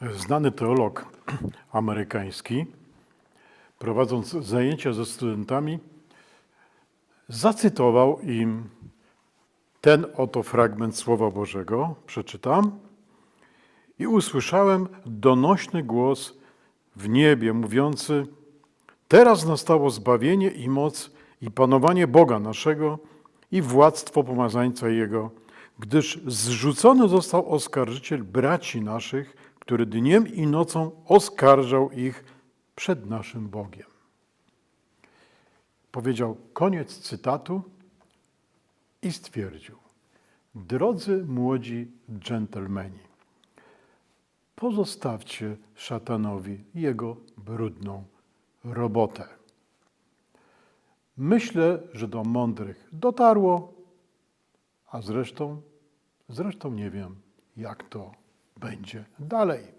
znany teolog amerykański, prowadząc zajęcia ze studentami, zacytował im ten oto fragment Słowa Bożego. Przeczytam. I usłyszałem donośny głos w niebie mówiący: Teraz nastało zbawienie i moc i panowanie Boga naszego i władztwo pomazańca Jego, gdyż zrzucony został oskarżyciel braci naszych, który dniem i nocą oskarżał ich przed naszym Bogiem. Powiedział koniec cytatu i stwierdził: Drodzy młodzi dżentelmeni, pozostawcie szatanowi jego brudną robotę. Myślę, że do mądrych dotarło, a zresztą, zresztą nie wiem, jak to będzie dalej.